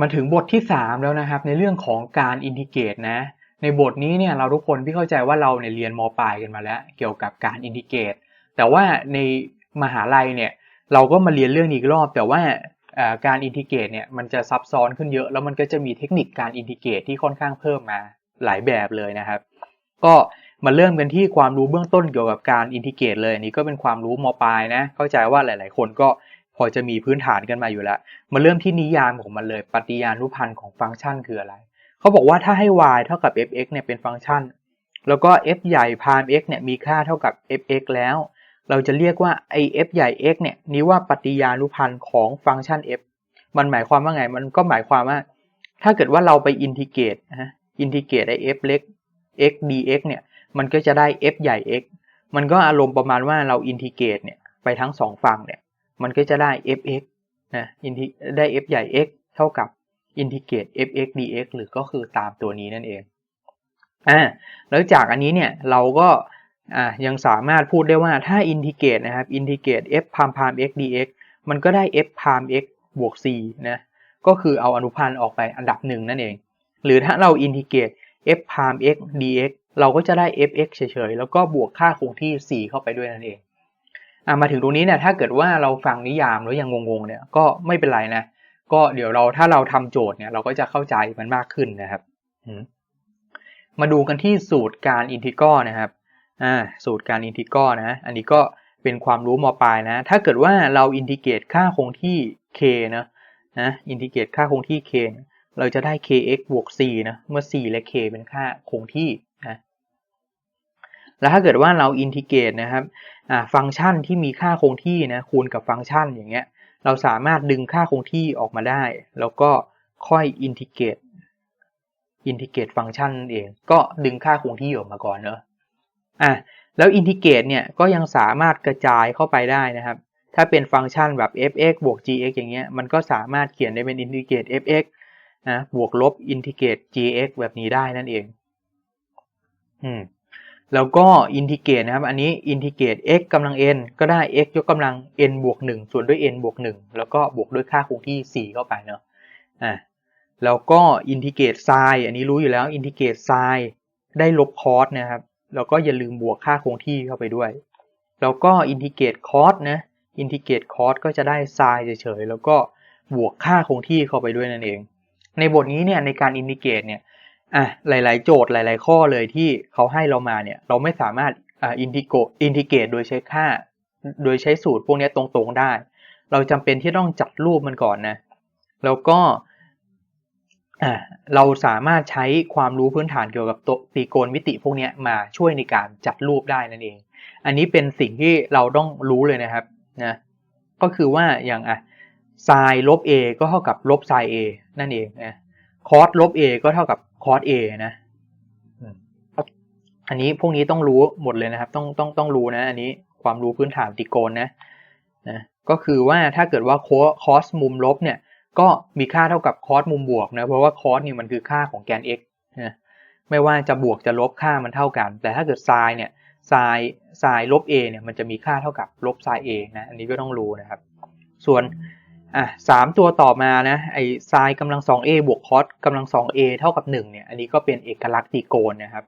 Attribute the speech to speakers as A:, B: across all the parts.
A: มาถึงบทที่ 3 แล้วนะครับ ในเรื่องของการอินทิเกรตนะ ในบทนี้เนี่ยเราทุกคนพี่เข้าใจว่าเราเนี่ยเรียนมปลายกันมาแล้ว เกี่ยวกับการอินทิเกรตแต่ว่าในมหาลัยเนี่ยเราก็มาเรียนเรื่องนี้อีกรอบ แต่ว่าอ่าการอินทิเกรตเนี่ยมันจะซับซ้อนขึ้นเยอะ แล้วมันก็จะมีเทคนิคการอินทิเกรตที่ค่อนข้างเพิ่มมาหลายแบบเลยนะครับ ก็มาเริ่มกันที่ความรู้เบื้องต้นเกี่ยวกับการอินทิเกรตเลยอันนี้ก็เป็นความรู้มปลายนะเข้าใจว่าหลาย ๆ คนก็ พอจะมีพื้นฐานกันมาอยู่แล้วมาเริ่มที่นิยามของมันเลย ปฏิญาณุพันธ์ของฟังก์ชันคืออะไร เขาบอกว่าถ้าให้ y เท่ากับ f(x) เนี่ยเป็นฟังก์ชัน แล้วก็ f ใหญ่พาม x เนี่ยมีค่าเท่ากับ f(x) แล้ว เราจะเรียกว่าไอ f ใหญ่ x เนี่ยนี้ว่าปฏิญาณุพันธ์ของฟังก์ชัน f มันหมายความว่าไง มันก็หมายความว่า ถ้าเกิดว่าเราไปอินทิเกรตนะอินทิเกรตไอ f เล็ก x dx เนี่ย มันก็จะได้ f ใหญ่ x มันก็อารมณ์ประมาณว่าเราอินทิเกรตเนี่ยไปทั้งสองฝั่งเนี่ย มันก็จะได้ fx นะอินทิได้ f ใหญ่ x เท่ากับอินทิเกรต fx dx หรือก็คือตามตัวนี้นั่นเองอ่าแล้วจากอันนี้เนี่ยเราก็อ่ายังสามารถพูดได้ว่าถ้าอินทิเกรตนะครับอินทิเกรต f พามพาม x dx มันก็ได้ f พาม x บวก c นะก็คือเอาอนุพันธ์ออกไปอันดับหนึ่งนั่นเอง หรือถ้าเราอินทิเกรต f พาม x dx เราก็จะได้ fx เฉยๆ แล้วก็บวกค่าคงที่4เข้าไปด้วยนั่นเอง อะมาถึงตรงนี้เนี่ยถ้าเกิดว่าเราฟังนิยามแล้วยังงงๆเนี่ยก็ไม่เป็นไรนะก็เดี๋ยวเราถ้าเราทำโจทย์เนี่ยเราก็จะเข้าใจมันมากขึ้นนะครับมาดูกันที่สูตรการอินทิกรนะครับอ่าสูตรการอินทิกรนะอันนี้ก็เป็นความรู้มปลายนะ ถ้าเกิดว่าเราอินทิเกรตค่าคงที่ k นะนะอินทิเกรตค่าคงที่ k เราจะได้ kx บวก c นะเมื่อ c และ k เป็นค่าคงที่ แล้วถ้าเกิดว่าเราอินทิเกรตนะครับฟังก์ชันที่มีค่าคงที่นะคูณกับฟังก์ชันอย่างเงี้ยเราสามารถดึงค่าคงที่ออกมาได้ แล้วก็ค่อยอินทิเกรตอินทิเกรตฟังก์ชันเอง ก็ดึงค่าคงที่ออกมาก่อนเนอะอะแล้วอินทิเกรตเนี่ยก็ยังสามารถกระจายเข้าไปได้นะครับ ถ้าเป็นฟังก์ชันแบบ f(x) บวก gx อย่างเงี้ยมันก็สามารถเขียนได้เป็นอินทิเกรต f(x) นะบวกลบอินทิเกรต gx แบบนี้ได้นั่นเอง อืม แล้วก็อินทิเกรตนะครับอันนี้อินทิเกรต x กำลัง n ก็ได้ x ยกกำลัง n บวก1ส่วนด้วย n บวก1แล้วก็บวกด้วยค่าคงที่ 4 เข้าไปเนาะอ่าแล้วก็อินทิเกรตไซน์อันนี้รู้อยู่แล้วอินทิเกรตไซน์ได้ลบคอสนะครับแล้วก็อย่าลืมบวกค่าคงที่เข้าไปด้วย แล้วก็อินทิเกรตคอสนะอินทิเกรตคอสก็จะได้ไซน์เฉยๆแล้วก็บวกค่าคงที่เข้าไปด้วยนั่นเอง ในบทนี้เนี่ยในการอินทิเกรตเนี่ย อะหลาย ๆ โจทย์หลาย ๆ ข้อเลยที่เขาให้เรามาเนี่ยเราไม่สามารถอ่าอินทิโกอินทิเกรตโดยใช้ค่า โดยใช้สูตรพวกนี้ตรงๆได้ เราจำเป็นที่ต้องจัดรูปมันก่อนนะแล้วก็อ่าเราสามารถใช้ความรู้พื้นฐานเกี่ยวกับตัวตรีโกณมิติพวกนี้มาช่วยในการจัดรูปได้นั่นเอง อันนี้เป็นสิ่งที่เราต้องรู้เลยนะครับนะก็คือว่าอย่างอะไซน์ลบ a ก็เท่ากับลบไซน์ a นั่นเองนะคอสลบ a ก็เท่ากับ คอส a นะอันนี้พวกนี้ต้องรู้หมดเลยนะครับ ต้องต้องต้องรู้นะ อันนี้ความรู้พื้นฐานตรีโกณนะนะก็คือว่าถ้าเกิดว่าคอสมุมลบเนี่ยก็มีค่าเท่ากับคอสมุมบวกนะเพราะว่าคอสนี่มันคือค่าของแกน x นะไม่ว่าจะบวกจะลบค่ามันเท่ากัน แต่ถ้าเกิดไซน์เนี่ยไซน์ไซน์ลบ a เนี่ยมันจะมีค่าเท่ากับลบไซน์ a นะอันนี้ก็ต้องรู้นะครับ ส่วน อะสามตัวต่อมานะไอ้ไซน์กำลัง 2a บวกคอสกำลัง 2a เท่ากับ 1 เนี่ย อันนี้ก็เป็นเอกลักษณ์ตรีโกณนะครับ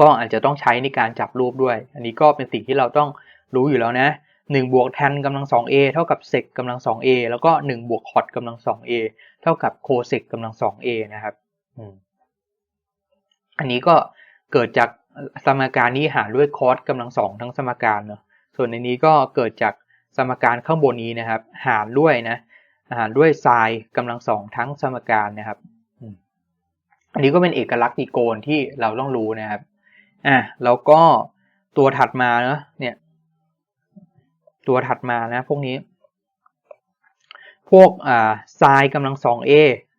A: ก็อาจจะต้องใช้ในการจับรูปด้วย อันนี้ก็เป็นสิ่งที่เราต้องรู้อยู่แล้วนะ1บวกแทนกำลัง 2a เท่ากับเซกกำลัง 2a แล้วก็ 1 บวกคอสกำลัง 2a เท่ากับโคเซกกำลัง 2a นะครับอันนี้ก็เกิดจากสมการนี้หารด้วยคอสกำลังสองทั้งสมการเนาะส่วนในนี้ก็เกิดจาก สมการข้างบนนี้นะครับ หารด้วยนะหารด้วยไซน์กำลังสองทั้งสมการนะครับอันนี้ก็เป็นเอกลักษณ์ตรีโกณที่เราต้องรู้นะครับอะแล้วก็ตัวถัดมาเนาะเนี่ย ตัวถัดมานะพวกนี้ พวกอ่าไซน์กำลัง 2a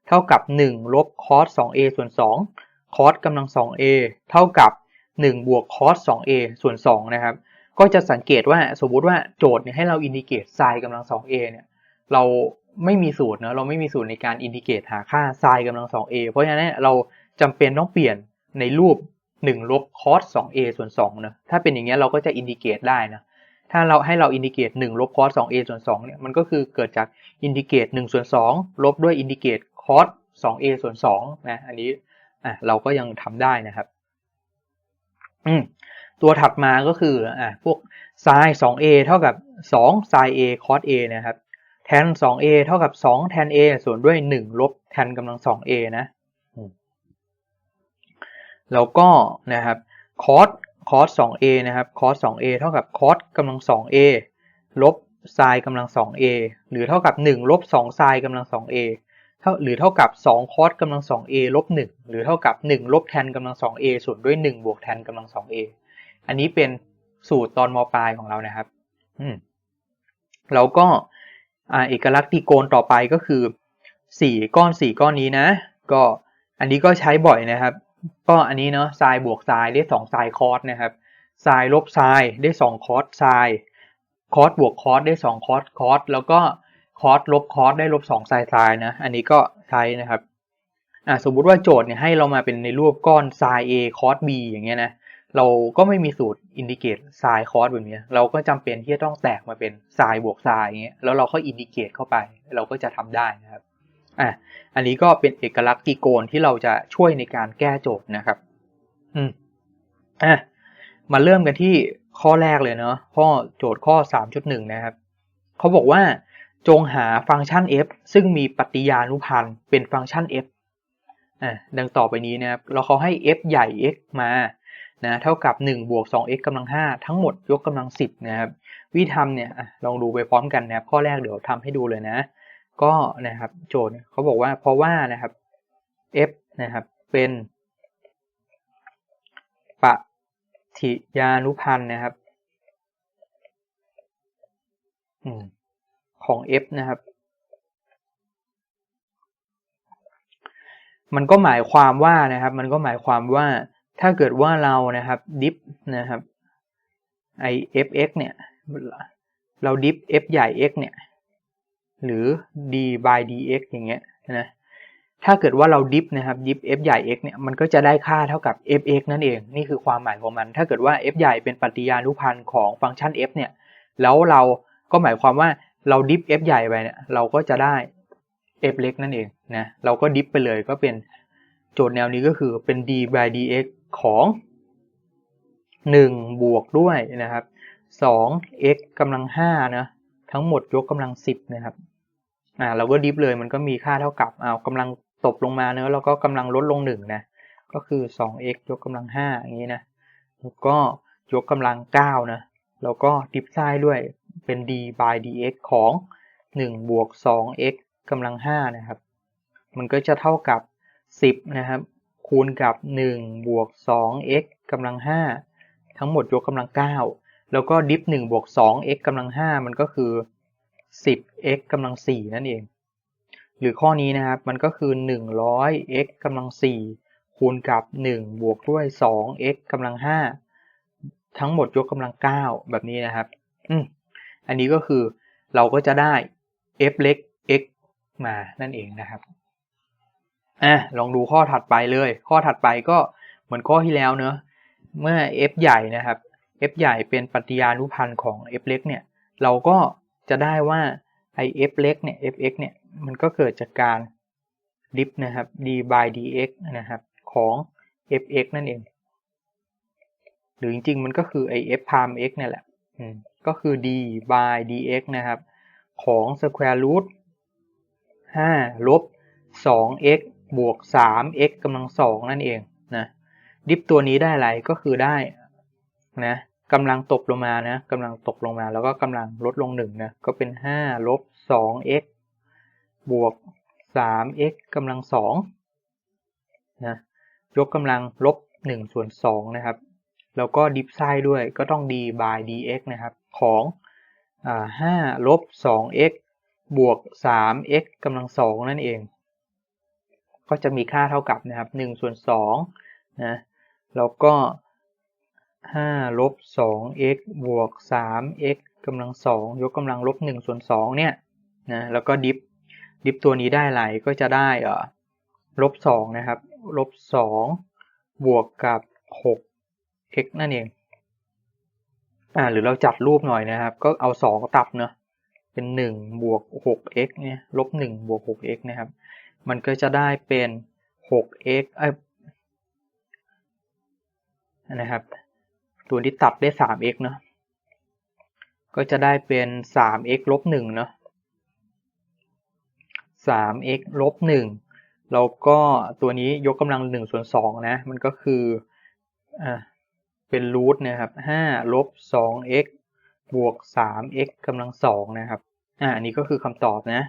A: เท่ากับ1ลบคอส 2a ส่วน2คอสกำลัง 2a เท่ากับ 1 บวกคอส 2a ส่วน2นะครับ ก็จะสังเกตว่าสมมุติว่าโจทย์เนี่ยให้เราอินทิเกรตไซน์กำลัง 2a เนี่ยเราไม่มีสูตรนะเราไม่มีสูตรในการอินทิเกรตหาค่าไซน์กำลัง 2a เพราะฉะนั้นเราจำเป็นต้องเปลี่ยนในรูป1ลบคอส 2a ส่วน2นะถ้าเป็นอย่างนี้ยเราก็จะอินทิเกรตได้นะถ้าเราให้เราอินดิเกต1ลบคอส 2a ส่วน2เนี่ยมันก็คือเกิดจากอินดิเกต1ส่วน2ลบด้วยอินดิเกตคอส 2a ส่วน2นะอันนี้อะเราก็ยังทำได้นะครับอืม ตัวถัดมาก็คืออะพวก sin 2a เท่ากับ 2 sin a cos a นะครับ tan 2a เท่ากับ 2 tan a ส่วนด้วย 1 ลบ tan กำลัง 2a นะแล้วก็นะครับ cos cos 2a นะครับ cos 2a เท่ากับ cos กำลัง 2a ลบ sin กำลัง 2a หรือเท่ากับ 1 ลบ 2 sin กำลัง 2a เท่าหรือเท่ากับ 2 cos กำลัง 2a ลบ 1 หรือเท่ากับ 1 ลบ tan กำลัง 2a ส่วนด้วย 1 บวก tan กำลัง 2a อันนี้เป็นสูตรตอนมปลายของเรานะครับ อืมแล้วก็เอกลักษณ์ตีโกนต่อไปก็คือสี่ก้อนสี่ก้อนนี้นะ ก็อันนี้ก็ใช้บ่อยนะครับ ก็อันนี้เนาะไซบวกไซได้สองไซคอสนะครับไซลบไซได้สองคอสไซคอสบวกคอสได้สองคอสคอสแล้วก็คอสลบคอสได้ลบสองไซไซนะอันนี้ก็ใช้นะครับอ่าสมมุติว่าโจทย์เนี่ยให้เรามาเป็นในรูปก้อนไซ A คอส B อย่างเงี้ยนะ เราก็ไม่มีสูตรอินดิเกตไซน์คอสแบบนี้ เราก็จำเป็นที่จะต้องแตกมาเป็นไซน์บวกไซน์อย่างเงี้ยแล้วเราก็อินดิเกตเข้าไป เราก็จะทำได้นะครับอะอันนี้ก็เป็นเอกลักษณ์ตีโกนที่เราจะช่วยในการแก้โจทย์นะครับ อืมอะมาเริ่มกันที่ข้อแรกเลยเนาะข้อโจทย์ข้อ 3.1 นะครับเขาบอกว่าจงหาฟังก์ชัน f ซึ่งมีปฏิยานุพันธ์เป็นฟังก์ชัน f อะดังต่อไปนี้นะครับเราเขาให้ f ใหญ่ x มา นะเท่ากับ1บวก 2x กำลัง 5 ทั้งหมดยกกำลัง 10 นะครับ วิธีทำเนี่ยลองดูไปพร้อมกันนะครับ ข้อแรกเดี๋ยวทำให้ดูเลยนะ ก็นะครับโจทย์เขาบอกว่าเพราะว่านะครับ f นะครับเป็นปฏิยานุพันธ์นะครับของ f นะครับ มันก็หมายความว่านะครับ มันก็หมายความว่า ถ้าเกิดว่าเรานะครับดิฟนะครับไอ fx เนี่ยเราดิฟ f ใหญ่ x เนี่ยหรือ d by dx อย่างเงี้ยนะถ้าเกิดว่าเราดิฟนะครับดิฟ f ใหญ่ x เนี่ยมันก็จะได้ค่าเท่ากับ fx นั่นเอง นี่คือความหมายของมัน ถ้าเกิดว่า f ใหญ่เป็นปฏิยานุพันธ์ของฟังก์ชัน f เนี่ยแล้วเราก็หมายความว่าเราดิฟ f ใหญ่ไปเนี่ยเราก็จะได้ f เล็กนั่นเองนะเราก็ดิฟไปเลยก็เป็นโจทย์แนวนี้ก็คือเป็น d by dx ของ1บวกด้วยนะครับ 2x กำลัง5นะทั้งหมดยกกำลัง 10นะครับอ่าเราก็ดิฟเลยมันก็มีค่าเท่ากับเอากำลังตบลงมาเนอะแล้วก็กำลังลดลง1นะก็คือ 2x ยกกำลัง5อย่างนี้นะแล้วก็ยกกำลัง9นะแล้วก็ดิฟซ้ายด้วยเป็น d by dx ของ 1 บวก 2x กำลัง5นะครับ มันก็จะเท่ากับ 10 นะครับ คูณกับ1บวก 2x กำลัง 5 ทั้งหมดยกกำลัง 9 แล้วก็ดิฟ1บวก 2x กำลัง 5 มันก็คือ 10x กำลัง 4 นั่นเอง หรือข้อนี้นะครับ มันก็คือ 100x กำลัง 4 คูณกับ 1 บวกด้วย 2x กำลัง 5 ทั้งหมดยกกำลัง 9 แบบนี้นะครับ อืมอันนี้ก็คือเราก็จะได้ f เล็ก x มานั่นเองนะครับ อะลองดูข้อถัดไปเลย ข้อถัดไปก็เหมือนข้อที่แล้วเนอะเมื่อ f ใหญ่นะครับ f ใหญ่เป็นปฏิยานุพันธ์ของ f เล็กเนี่ย เราก็จะได้ว่าไอ f เล็กเนี่ย fx เนี่ย มันก็เกิดจากการดิฟนะครับ d by dx นะครับของ fx นั่นเอง หรือจริงๆ มันก็คือไอ f prime x เนี่ยแหละก็คือ d by dx นะครับ ของ square root 5ลบ 2x บวก 3x กำลังสองนั่นเองนะดิฟตัวนี้ได้อะไรก็คือได้นะกำลังตกลงมานะกำลังตกลงมาแล้วก็กำลังลดลงหนึ่งนะก็เป็น 5 ลบ 2x บวก 3x กำลังสองนะยกกำลังลบ1ส่วน2นะครับ แล้วก็ดิฟไซด์ด้วยก็ต้อง d by dx นะครับ ของ5ลบ 2x บวก 3x กำลังสองนั่นเอง ก็จะมีค่าเท่ากับนะครับ1ส่วน2นะแล้วก็5ลบ 2x บวก 3x กำลัง 2 ยกกำลังลบ1ส่วน2เนี่ยนะแล้วก็ดิฟดิฟตัวนี้ได้อะไรก็จะได้เอ่อลบ2นะครับลบ 2 บวกกับ 6x นั่นเองอ่าหรือเราจัดรูปหน่อยนะครับ ก็เอาสองตับเนาะเป็นหนึ่งบวกหก x เนี่ยลบหนึ่งบวกหก x นะครับ มันก็จะได้เป็นหก x เอ้ยนะครับตัวที่ตัดได้สาม x เนาะก็จะได้เป็นสาม x ลบหนึ่งเนาะสาม x ลบหนึ่งแล้วก็ตัวนี้ยกกำลังหนึ่งส่วนสองนะ มันก็คืออ่าเป็นรูทนะครับห้าลบสอง x บวกสาม x กำลังสองนะครับ อ่าอันนี้ก็คือคำตอบนะ